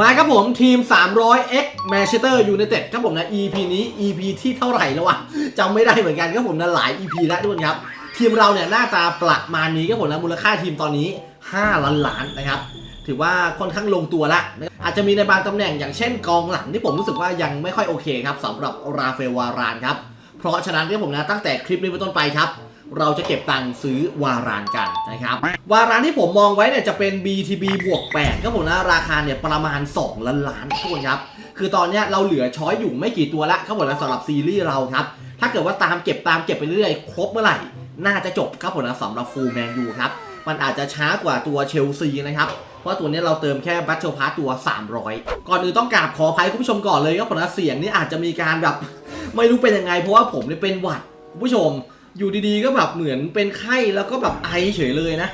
มาครับผมทีม 300x Manchester United ครับผมนะ EP นี้ EP ที่เท่าไหร่แล้ววะจำไม่ได้เหมือนกันครับผมนะหลาย EP แล้วด้วยครับ ทีมเราเนี่ยหน้าตาประมาณนี้ครับผมนะมูลค่าทีมตอนนี้ 5 ล้านล้านนะครับ ถือว่าค่อนข้างลงตัวละ อาจจะมีในบางตำแหน่งอย่างเช่นกองหลังที่ผมรู้สึกว่ายังไม่ค่อยโอเคครับสำหรับราเฟลวารานครับ เพราะฉะนั้นที่ผมนะตั้งแต่คลิปนี้เป็นต้นไปครับ เราจะเก็บตังค์ซื้อวารานกันนะครับวารานที่ผมมองไว้เนี่ยจะเป็น BTB บวก8ครับผมนะราคาเนี่ยประมาณ 2 ล้านล้านทุกคนครับ คือตอนนี้เราเหลือช้อยอยู่ไม่กี่ตัวละครับผมนะสำหรับซีรีส์เราครับ ถ้าเกิดว่าตามเก็บตามเก็บไปเรื่อยครบเมื่อไหร่ น่าจะจบครับผมนะสำหรับฟูลแมนยูครับมันอาจจะช้ากว่าตัวเชลซีนะครับเพราะตัวนี้เราเติมแค่บัตเชลพาตัว 300 ก่อนอื่นต้องกราบขออภัยคุณผู้ชมก่อนเลยครับผมนะเสียงนี่อาจจะมีการแบบ ไม่รู้เป็นยังไงเพราะว่าผมเนี่ยเป็นหวัดคุณผู้ชม อยู่ดีๆก็แบบเหมือนเป็นไข้แล้วก็แบบไอเฉยเลยนะ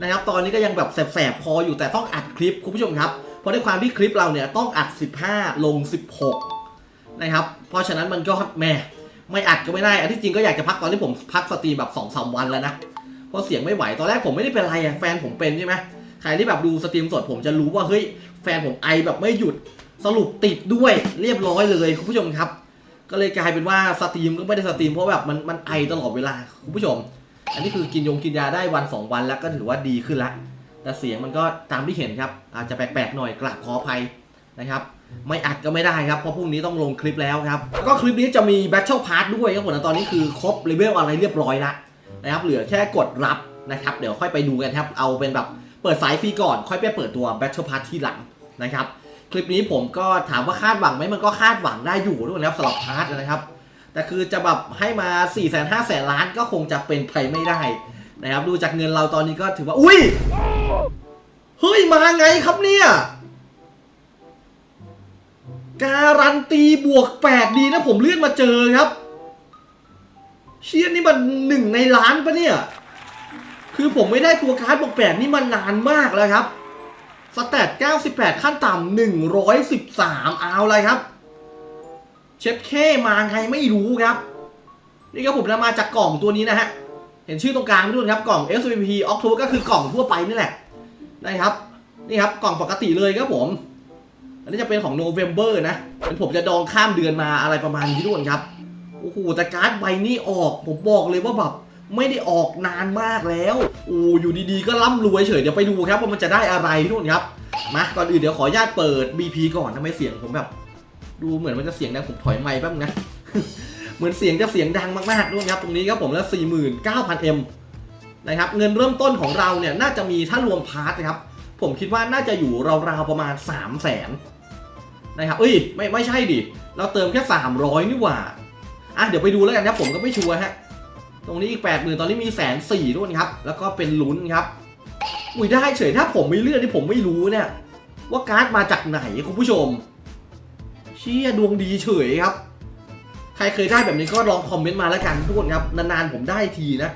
นะครับ ตอนนี้ก็ยังแบบแสบๆคออยู่แต่ต้องอัดคลิปคุณผู้ชมครับ เพราะด้วยความที่คลิปเราเนี่ยต้องอัด 15 ลง 16 นะครับ เพราะฉะนั้นมันก็แหม่ไม่อัดก็ไม่ได้ อันที่จริงก็อยากจะพักตอนที่ผมพักสตรีมแบบ2อสวันแล้วนะ เพราะเสียงไม่ไหว ตอนแรกผมไม่ได้เป็นไรอะแฟนผมเป็นใช่ไหมใครที่แบบดูสตรีมสดผมจะรู้ว่าเฮ้ยแฟนผมไอแบบไม่หยุดสรุปติดด้วยเรียบร้อยเลยคุณผู้ชมครับ ก็เลยกลายเป็นว่าสตรีมก็ไม่ได้สตรีมเพราะแบบมันมันไอตลอดเวลาคุณผู้ชม อันนี้คือกินยงกินยาได้วัน2วันแล้วก็ถือว่าดีขึ้นละแต่เสียงมันก็ตามที่เห็นครับ อาจจะแปลกๆหน่อยกราบขออภัยนะครับไม่อัดก็ไม่ได้ครับ เพราะพรุ่งนี้ต้องลงคลิปแล้วครับ แล้วก็คลิปนี้จะมี Battle Pass ด้วยครับผมนะตอนนี้คือครบเลเวลอะไรเรียบร้อยละนะครับเหลือแค่กดรับนะครับเดี๋ยวค่อยไปดูกันครับเอาเป็นแบบเปิดสายฟรีก่อน ค่อยไปเปิดตัว Battle Pass ที่หลังนะครับ คลิปนี้ผมก็ถามว่าคาดหวังไหมมันก็คาดหวังได้อยู่ด้วยนะครับสำหรับพาร์ทนะครับ แต่คือจะแบบให้มา4ี่แสนห้าแสนล้านก็คงจะเป็นไปไม่ได้นะครับดูจากเงินเราตอนนี้ก็ถือว่า อุ้ยเฮ้ยมาไงครับเนี่ยการันตีบวก 8 ดีนะผมเลื่อนมาเจอครับ เชียนี่มันหนึ่งในล้านปะเนี่ย คือผมไม่ได้ตัวการ์ดบวก 8 นี่มันนานมากแล้วครับ สแตท98 ขั้นต่ำ113 เอาเลยครับ เชฟเคมาไงไม่รู้ครับ นี่ครับผมนำมาจากกล่องตัวนี้นะฮะ เห็นชื่อตรงกลางไหมทุกคนครับกล่อง SVP October ก็คือกล่องทั่วไปนี่แหละนะครับ นี่ครับกล่องปกติเลยครับผม อันนี้จะเป็นของ November นะเป็นผมจะดองข้ามเดือนมาอะไรประมาณนี้ทุกคนครับ โอ้โหแต่การ์ดใบนี้ออก ผมบอกเลยว่าแบบ ไม่ได้ออกนานมากแล้วโอ้อยู่ดีๆ ก็ร่ำรวยเฉย เดี๋ยวไปดูครับว่ามันจะได้อะไรทุกคนครับมาก่อนอื่นเดี๋ยวขออนุญาตเปิด BP ก่อนทำไมเสียงผมแบบ ดูเหมือนมันจะเสียงดังผมถอยไมค์แป๊บนะ เหมือนเสียงจะเสียงดังมากๆด้วยครับ ตรงนี้ครับผมแล้ว 49,000 M นะครับ เงินเริ่มต้นของเราเนี่ยน่าจะมีถ้ารวมพาร์ทนะครับ ผมคิดว่าน่าจะอยู่ราวๆประมาณ 3 0 0แสนนะครับ เอ้ยไม่ไม่ใช่ดิ เราเติมแค่ 300 นี่หว่า อะเดี๋ยวไปดูแล้วกันครับผมก็ไม่ชัวร์ฮะ ตรงนี้อีก80,000ตอนนี้มีแสนสี่ด้วยครับ แล้วก็เป็นลุ้นครับ อุ้ยได้เฉยถ้าผมไม่เลือกนี่ผมไม่รู้เนี่ย ว่าการ์ดมาจากไหนคุณผู้ชม เชี่ยดวงดีเฉยครับ ใครเคยได้แบบนี้ก็ลองคอมเมนต์มาแล้วกันทุกคนครับ นานๆผมได้ทีนะ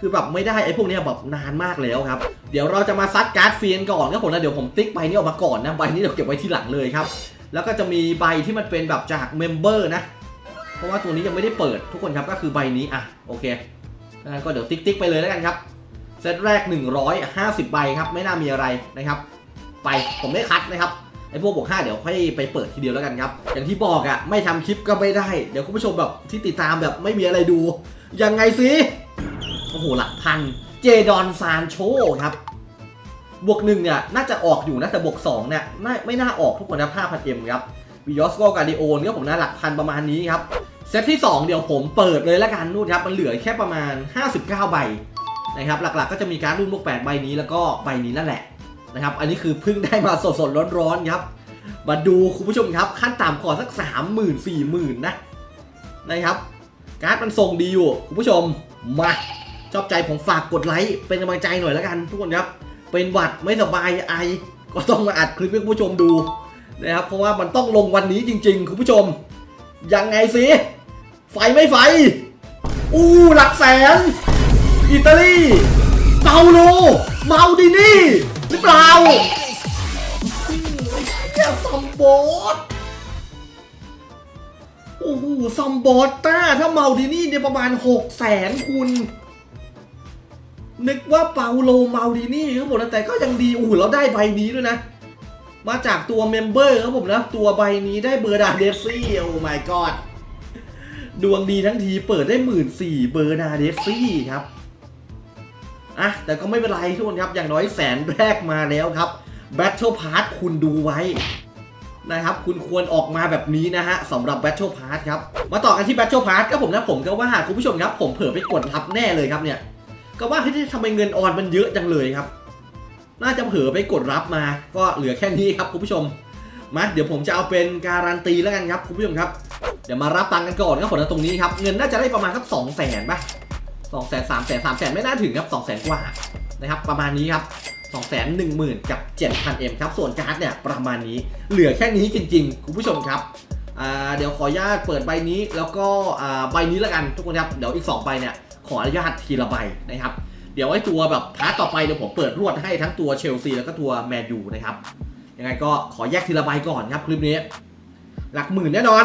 คือแบบไม่ได้ไอ้พวกเนี้ยแบบนานมากแล้วครับ เดี๋ยวเราจะมาซัดการ์ดเฟียนก่อนครับผมนะเดี๋ยวผมติ๊กใบนี้ออกมาก่อนนะใบนี้เดี๋ยวเก็บไว้ที่หลังเลยครับ แล้วก็จะมีใบที่มันเป็นแบบจากเมมเบอร์นะ เพราะว่าตัวนี้ยังไม่ได้เปิดทุกคนครับก็คือใบนี้อะโอเคงั้นก็เดี๋ยวติ๊กติ๊กไปเลยแล้วกันครับเซตแรก 150 ใบครับไม่น่ามีอะไรนะครับ ไปผมไม่คัดนะครับไอ้พวกบวก5เดี๋ยวค่อยไปเปิดทีเดียวแล้วกันครับ อย่างที่บอกอะไม่ทำคลิปก็ไม่ได้ เดี๋ยวคุณผู้ชมแบบที่ติดตามแบบไม่มีอะไรดู ยังไงสิโอ้โหหลักพันเจดอนซานโชครับบวกหนึ่งเนี่ยน่าจะออกอยู่นะแต่บวก2เนี่ยไม่ไม่น่าออกทุกคนนะ5,000เอ็มครับ วิยอสโกกาดิโอนก็ผมนะหลักพันประมาณนี้ครับ เซตที่ 2 เดี๋ยวผมเปิดเลยแล้วกันนู่นครับ มันเหลือแค่ประมาณ 59 ใบนะครับ หลักๆก็จะมีการรุ่นพวก8ใบนี้แล้วก็ใบนี้นั่นแหละนะครับ อันนี้คือเพิ่งได้มาสดๆร้อนๆครับ มาดูคุณผู้ชมครับ ขั้นต่ำขอสัก 3 0 0 0 0 4 0 0 0 0นะนะครับ การ์ดมันทรงดีอยู่คุณผู้ชมมาชอบใจผมฝากกดไลค์เป็นกำลังใจหน่อยแล้วกันทุกคนครับ เป็นหวัดไม่สบายไอ ก็ต้องมาอัดคลิปให้คุณผู้ชมดู นะครับเพราะว่ามันต้องลงวันนี้จริง ๆ คุณผู้ชม ยังไงสิไฟไม่ไฟ อู้หลักแสน อิตาลีเปาโลมาดินี่หรือเปล่าแซัมบอสโอ้โหซัมบอสต้าถ้าเมาดินี่เนี่ยประมาณ6 0แสนคุณนึกว่าเปาโลเมาดินี่ครับผมนะแต่ก็ยังดีโอ้โหเราได้ใบนี้ด้วยนะ มาจากตัวเมมเบอร์ครับผมนะ ตัวใบนี้ได้เบอร์ดาเดซี่โอ้ my god ดวงดีทั้งทีเปิดได้หมื่นสี่เบอร์นาเดซี่ครับอะแต่ก็ไม่เป็นไรทุกคนครับ อย่างน้อยแสนแรกมาแล้วครับ Battle Pass คุณดูไว้นะครับ คุณควรออกมาแบบนี้นะฮะสำหรับ Battle Pass ครับ มาต่อกันที่ Battle Pass ก็ผมนะผมก็ว่าคุณผู้ชมครับ ผมเผลอไปกดรับแน่เลยครับเนี่ย ก็ว่าที่ทำไมเงินออนมันเยอะจังเลยครับ น่าจะเผลอไปกดรับมา ก็เหลือแค่นี้ครับคุณผู้ชม มาเดี๋ยวผมจะเอาเป็นการันตีแล้วกันครับคุณผู้ชมครับ เดี๋ยวมารับตังค์กันก่อนครับผมตรงนี้ครับ เงินน่าจะได้ประมาณสักสองแสนป่ะสองแสนสามแสนสามแสนไม่น่าถึงครับสองแสนกว่านะครับประมาณนี้ครับสองแสนหนึ่งหมื่นกับเจ็ดพันเอ็มครับ ส่วนการ์ดเนี่ยประมาณนี้ เหลือแค่นี้จริงๆ คุณผู้ชมครับ เดี๋ยวขออนุญาตเปิดใบนี้แล้วก็ใบนี้แล้วกันทุกคนครับ เดี๋ยวอีกสองใบเนี่ยขออนุญาตทีละใบนะครับ ดี๋ยวไอ้ตัวแบบพาร์ทต่อไปเดี๋ยวผมเปิดรวดให้ทั้งตัวเชลซีแล้วก็ตัวแมนยูนะครับ ยังไงก็ขอแยกทีละใบก่อนครับคลิปนี้ หลักหมื่นแน่นอน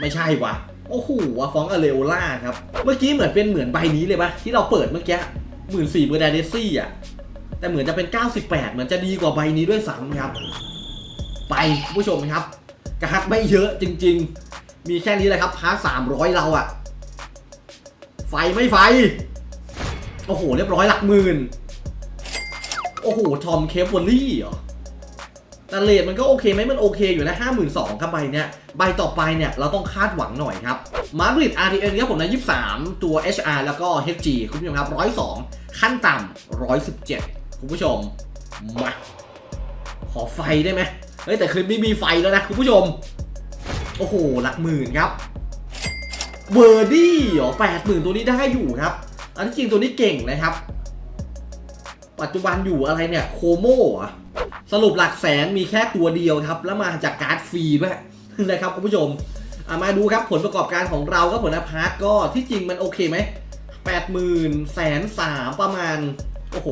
ไม่ใช่วะโอ้โหฟองอเลโอล่าครับ เมื่อกี้เหมือนเป็นเหมือนใบนี้เลยปะที่เราเปิดเมื่อกี้หมื่นสี่เบอร์ดเดซี่อะ แต่เหมือนจะเป็น 98 เหมือนจะดีกว่าใบนี้ด้วยซ้ำครับ ไปคุณผู้ชมครับการ์ดไม่เยอะจริง ๆ มีแค่นี้แหละครับพาร์ทสามร้อยเราอะไฟไม่ไฟ โอ้โห เรียบร้อยหลักหมื่น โอ้โห ทอมเคฟวอลลี่เหรอแต่เลทมันก็โอเคไหมมันโอเคอยู่นะห้าหมื่นสองครับใบเนี้ย ใบต่อไปเนี่ย เราต้องคาดหวังหน่อยครับมาดริด RTN ครับผมนะ23ตัว HR แล้วก็ HG คุณผู้ชมครับ102ขั้นต่ำ117คุณผู้ชม มา ขอไฟได้ไหมเฮ้ยแต่คลิปนี้มีไฟแล้วนะ คุณผู้ชม โอ้โห หลักหมื่นครับเบอร์ดี้เหรอแปดหมื่นตัวนี้ได้อยู่ครับ อันที่จริงตัวนี้เก่งนะครับ ปัจจุบันอยู่อะไรเนี่ยโคโมเหรอะสรุปหลักแสนมีแค่ตัวเดียวครับ แล้วมาจากการ์ดฟรีด้วยนะครับคุณผู้ชมมาดูครับผลประกอบการของเราก็ผลนพาร์ทก็ที่จริงมันโอเคไหมแปดหมื่นแสนสามประมาณโอ้โห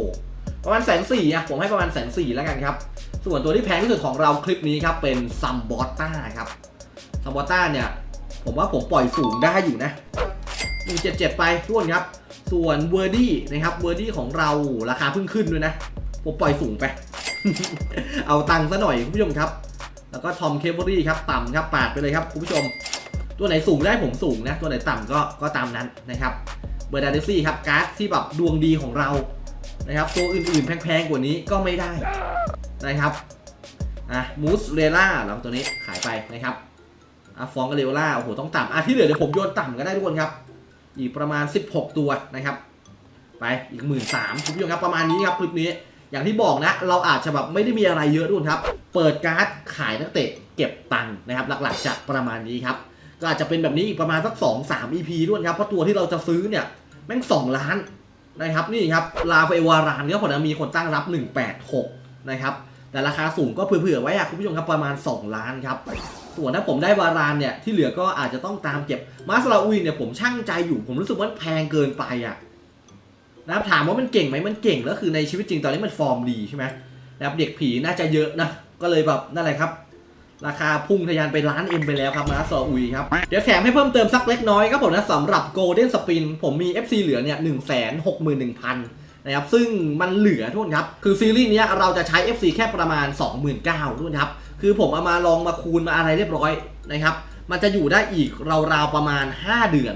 ประมาณแสนสี่อะผมให้ประมาณแสนสี่แล้วกันครับส่วนตัวที่แพงที่สุดของเราคลิปนี้ครับเป็นซัมบอตต้าครับซัมบอตต้าเนี่ย ผมว่าผมปล่อยสูงได้อยู่นะ177ไปทุกคนครับ ส่วนเวอร์ดี้นะครับเวอร์ดี้ของเราราคาเพิ่งขึ้นด้วยนะ ผมปล่อยสูงไป เอาตังค์ซะหน่อยคุณผู้ชมครับ แล้วก็ทอมเคเบอรี่ครับต่ำครับปาดไปเลยครับคุณผู้ชม ตัวไหนสูงได้ผมสูงนะ ตัวไหนต่ำก็ก็ตามนั้นนะครับเบอร์ดาเดซี่ครับการ์ดที่แบบดวงดีของเรานะครับตัวอื่นๆ แพงๆ กว่านี้ก็ไม่ได้นะครับอะมูสเรล่าเราตัวนี้ขายไปนะครับอะฟองกับเรล่าโอ้โหต้องต่ำอะที่เหลือเดี๋ยวผมโยนต่ำก็ได้ทุกคนครับ อีกประมาณ 16 ตัวนะครับ ไปอีกหมื่นสามคุณผู้ชมครับประมาณนี้ครับคลิปนี้อย่างที่บอกนะ เราอาจจะแบบไม่ได้มีอะไรเยอะทุกคนครับ เปิดการ์ดขายนักเตะเก็บตังค์นะครับ หลักๆจะประมาณนี้ครับ ก็อาจจะเป็นแบบนี้อีกประมาณสัก 2 3 EP ด้วยครับ เพราะตัวที่เราจะซื้อเนี่ยแม่ง 2 ล้านนะครับนี่ครับลาเฟวารานเนี่ยผมนะมีคนตั้งรับ 186 นะครับ แต่ราคาสูงก็เผื่อๆไว้อะคุณผู้ชมครับประมาณ 2 ล้านครับ ส่วนถ้าผมได้วารานเนี่ยที่เหลือก็อาจจะต้องตามเก็บมาสลาอุยเนี่ยผมช่างใจอยู่ ผมรู้สึกว่าแพงเกินไปอะนะครับถามว่ามันเก่งไหมมันเก่งแล้วคือในชีวิตจริงตอนนี้มันฟอร์มดีใช่ไหมนะครับเด็กผีน่าจะเยอะนะก็เลยแบบนั่นแหละครับ ราคาพุ่งทะยานไปล้านเอ็มไปแล้วครับนะซออุยครับเดี๋ยวแถมให้เพิ่มเติมสักเล็กน้อยครับผมนะสำหรับ Golden Spin ผมมี FC เหลือเนี่ยหนึ่งแสนหกหมื่นหนึ่งพันนะครับซึ่งมันเหลือทุกคนครับ คือซีรีส์เนี้ยเราจะใช้ FC แค่ประมาณ 29,000ทุกคนครับ คือผมเอามาลองมาคูณมาอะไรเรียบร้อยนะครับ มันจะอยู่ได้อีกราวๆประมาณ 5 เดือน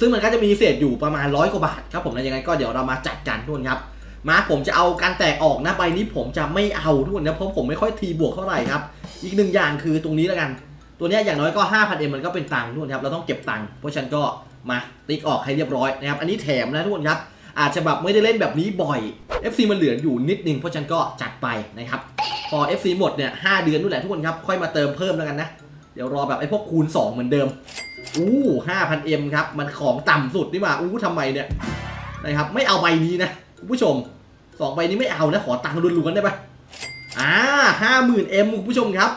ซึ่งมันก็จะมีเศษอยู่ประมาณร้อยกว่าบาทครับผมนะยังไงก็เดี๋ยวเรามาจัดกันทุกคนครับมาผมจะเอาการแตกออกนะใบนี้ผมจะไม่เอาทุกคนนะเพราะผมไม่ค่อยทีบวกเท่าไหร่ครับ อีกหนึ่งอย่างคือตรงนี้แล้วกัน ตัวนี้อย่างน้อยก็ 5,000เอ็มมันก็เป็นตังค์ทุกคนครับเราต้องเก็บตังค์เพราะฉะนันก็มาติ๊กออกให้เรียบร้อยนะครับอันนี้แถมนะทุกคนครับอาจจะแบบไม่ได้เล่นแบบนี้บ่อย FC มันเหลืออยู่นิดนึงเพราะฉะนันก็จัดไปนะครับพอ FC หมดเนี่ย5เดือนนู่นแหละทุกคนครับ ค่อยมาเติมเพิ่มแล้วกันนะ เดี๋ยวรอแบบไอ้พวกคูณ 2 เหมือนเดิม อู้ห้าพันเอ็มครับ มันของต่ำสุดนี่หว่าอู้ทำไมเนี่ยนะครับไม่เอาใบนี้นะคุณผู้ชมสองใบนี้ไม่เอานะ ขอตังค์ล้วนๆได้ปะอ่าห้าหมื่นเอ็มคุณผู้ชมครับ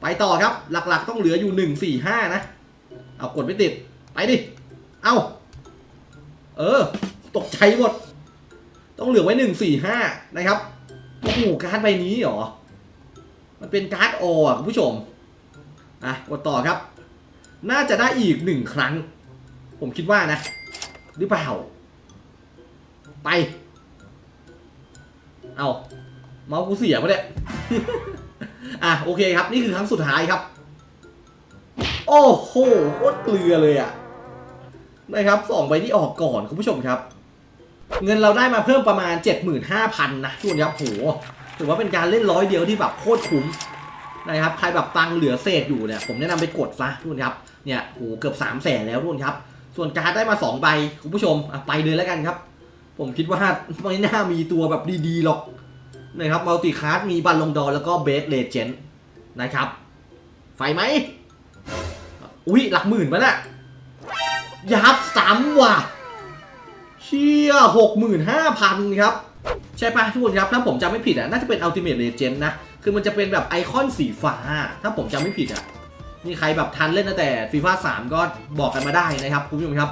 ไปต่อครับหลักๆต้องเหลืออยู่หนึ่งสี่ห้านะ เอากดไม่ติด ไปดิ เอาเออ ตกใจหมด ต้องเหลือไว้หนึ่งสี่ห้านะครับ โอ้โหการ์ดใบนี้เหรอ มันเป็นการ์ดโออะคุณผู้ชม อะกดต่อครับ น่าจะได้อีกหนึ่งครั้ง ผมคิดว่านะ หรือเปล่า ไป เอาเมาส์กูเสียปะเนี่ย อะโอเคครับ นี่คือครั้งสุดท้ายครับ โอ้โหโคตรเกลือเลยอะนะครับสองใบที่ออกก่อนคุณผู้ชมครับ เงินเราได้มาเพิ่มประมาณ 75,000 นะทุกคนครับโหถือว่าเป็นการเล่นร้อยเดียวที่แบบโคตรคุ้มนะครับใครแบบตังเหลือเศษอยู่เนี่ยผมแนะนำไปกดซะทุกคนครับเนี่ยโหเกือบ3 0 0แสนแล้วทุกคนครับ ส่วนการดได้มา 2 ใบคุณผู้ชมอะไปเลยแล้วกันครับ ผมคิดว่าไม่น่ามีตัวแบบดีๆหรอกนะครับมัลติคาร์ดมีบัลลงดอแล้วก็เบสเลเจนด์นะครับ ไฟไหมอุ้ยหลักหมื่นปะน่ะยับซ้ำว่ะ เชี่ยหกหมื่นห้าพันครับ ใช่ปะทุกคนครับ ถ้าผมจำไม่ผิดอะ น่าจะเป็น Ultimate Legend นะ คือมันจะเป็นแบบไอคอนสีฟ้า ถ้าผมจำไม่ผิดอะ นี่ใครแบบทันเล่นตั้งแต่ฟีฟ่า3ก็บอกกันมาได้นะครับ คุณผู้ชมครับ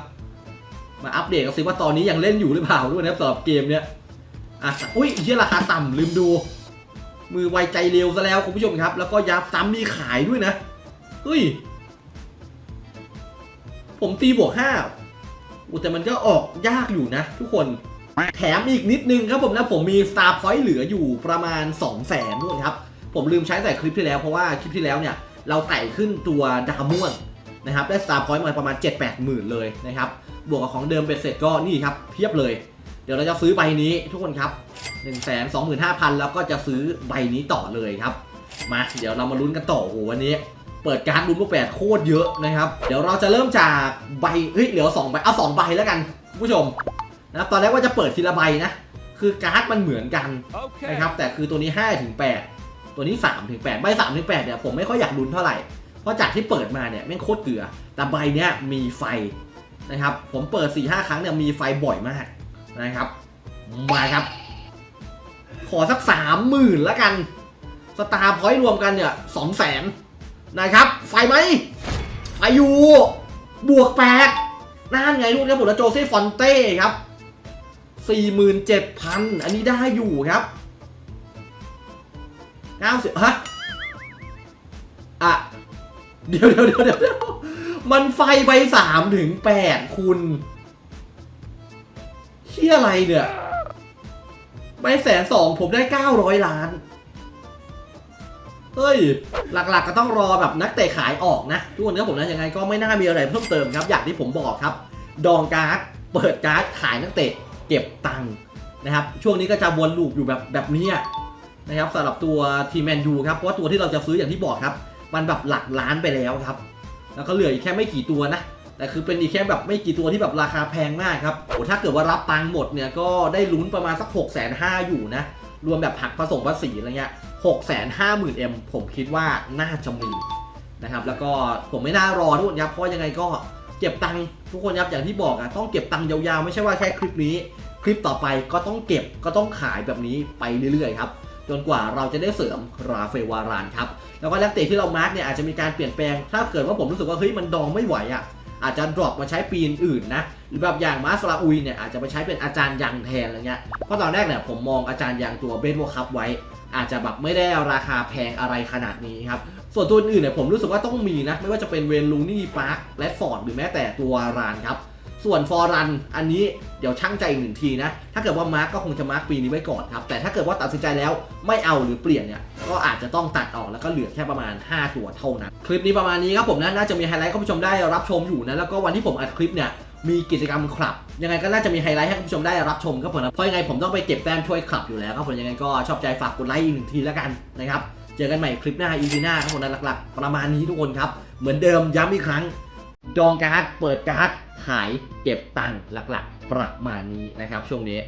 มาอัปเดตกันสิว่าตอนนี้ยังเล่นอยู่หรือเปล่าด้วยนะครับสำหรับเกมเนี้ยอะอุ้ยเชียราคาต่ำลืมดู มือไวใจเร็วซะแล้วคุณผู้ชมครับ แล้วก็ยับซ้ำมีขายด้วยนะเฮ้ย ผมตีบวกห้า แต่มันก็ออกยากอยู่นะ ทุกคน แถมอีกนิดนึงครับผมนะผมมี Star Point เหลืออยู่ประมาณ 2 0 0แสนด้วยครับ ผมลืมใช้แต่คลิปที่แล้วเพราะว่าคลิปที่แล้วเนี่ยเราไต่ขึ้นตัวดาวม่วงนะครับได้ Star Point มาประมาณ 7-8หมื่นเลยนะครับ บวกกับของเดิมเป็นเสร็จก็นี่ครับเพียบเลย เดี๋ยวเราจะซื้อใบนี้ทุกคนครับ 1 2 5 0 0 0 แล้วก็จะซื้อใบนี้ต่อเลยครับ มาเดี๋ยวเรามาลุ้นกันต่อโอ้โหวันนี้ เปิดการ์ดลุ้นลูกแปดโคตรเยอะนะครับ เดี๋ยวเราจะเริ่มจากใบ เฮ้ย เหลือสองใบ เอาสองใบแล้วกันคุณผู้ชมนะครับ ตอนแรกว่าจะเปิดทีละใบนะ คือการ์ดมันเหมือนกันนะครับ แต่คือตัวนี้5ถึง8ตัวนี้3ถึง8ใบ3ถึง8เนี่ยผมไม่ค่อยอยากลุ้นเท่าไหร่ เพราะจากที่เปิดมาเนี่ยแม่งโคตรเกลือ แต่ใบเนี้ยมีไฟนะครับ ผมเปิด 4-5 ครั้งเนี่ยมีไฟบ่อยมากนะครับ มาครับ ขอสัก30,000แล้วกัน สตาร์พอยต์รวมกันเนี่ย2 0 0 0 0 0 นะครับ ไฟไหมไฟอยู่ บวกแปดนั่นไงลูกครับผมแล้วโจเซ่ฟอนเต้ครับ47,000อันนี้ได้อยู่ครับ90ฮะอะ เดี๋ยวเดี๋ยวเดี๋ยวเดี๋ยวมันไฟไป3ถึง8คุณเที่ยอะไรเนี่ยใบแสนสองผมได้900ล้าน เฮ้ย หลักๆก็ต้องรอแบบนักเตะขายออกนะ ทุกคนครับผมนะยังไงก็ไม่น่ามีอะไรเพิ่มเติมครับอย่างที่ผมบอกครับ ดองการ์ดเปิดการ์ดขายนักเตะเก็บตังค์นะครับช่วงนี้ก็จะวนลูปอยู่แบบแบบนี้นะครับสำหรับตัวทีแมนยูครับเพราะว่าตัวที่เราจะซื้ออย่างที่บอกครับ มันแบบหลักล้านไปแล้วครับ แล้วก็เหลืออีกแค่ไม่กี่ตัวนะแต่คือเป็นอีกแค่แบบไม่กี่ตัวที่แบบราคาแพงมากครับโอ้ถ้าเกิดว่ารับตังค์หมดเนี่ยก็ได้ลุ้นประมาณสัก6กแสนห้าอยู่นะรวมแบบหักผสมภาษีอะไรเงี้ย หกแสนห้าหมื่นเอ็มผมคิดว่าน่าจะมีนะครับ แล้วก็ผมไม่น่ารอทุกคนครับ เพราะยังไงก็เก็บตังค์ทุกคนครับอย่างที่บอกอะต้องเก็บตังค์ยาวๆ ไม่ใช่ว่าแค่คลิปนี้ คลิปต่อไปก็ต้องเก็บก็ต้องขายแบบนี้ไปเรื่อยๆครับจนกว่าเราจะได้เสริมราเฟลวารานครับ แล้วก็นักเตะที่เรามาร์กเนี่ยอาจจะมีการเปลี่ยนแปลง ถ้าเกิดว่าผมรู้สึกว่าเฮ้ยมันดองไม่ไหวอะอาจจะดรอปมาใช้ปีนอื่นนะ หรือแบบอย่างมาสลาอุยเนี่ยอาจจะไปใช้เป็นอาจารย์ยังแทนอะไรเงี้ย เพราะตอนแรกเนี่ยผมมองอาจารย์ยังตัวเบสโวคัพไว้ อาจจะแบบไม่ได้ราคาแพงอะไรขนาดนี้ครับ ส่วนตัวอื่นเนี่ยผมรู้สึกว่าต้องมีนะ ไม่ว่าจะเป็นเวนลูนี่ปาร์คและฟอร์ดหรือแม้แต่ตัวรานครับ ส่วนฟอร์รันอันนี้เดี๋ยวช่างใจอีกหนึ่งทีนะ ถ้าเกิดว่ามาร์กก็คงจะมาร์กปีนี้ไว้ก่อนครับ แต่ถ้าเกิดว่าตัดสินใจแล้วไม่เอาหรือเปลี่ยนเนี่ยก็อาจจะต้องตัดออกแล้วก็เหลือแค่ประมาณ 5 ตัวเท่านั้น คลิปนี้ประมาณนี้ครับผมนะน่าจะมีไฮไลท์ให้ผู้ชมได้รับชมอยู่นะแล้วก็วันที่ผมอัดคลิปเนี่ย มีกิจกรรมคลับ ยังไงก็น่าจะมีไฮไลท์ให้คุณผู้ชมได้รับชมครับผมนะเพราะยังไงผมต้องไปเก็บแต้มช่วยคลับอยู่แล้วครับผมยังไงก็ชอบใจฝากกดไลค์อีกหนึ่งทีแล้วกันนะครับเจอกันใหม่คลิปหน้าอีพีหน้าครับผมนะหลักๆ ประมาณนี้ทุกคนครับ เหมือนเดิมย้ำอีกครั้งดองการ์ดเปิดการ์ดขายเก็บตังค์หลักๆ ประมาณนี้นะครับช่วงนี้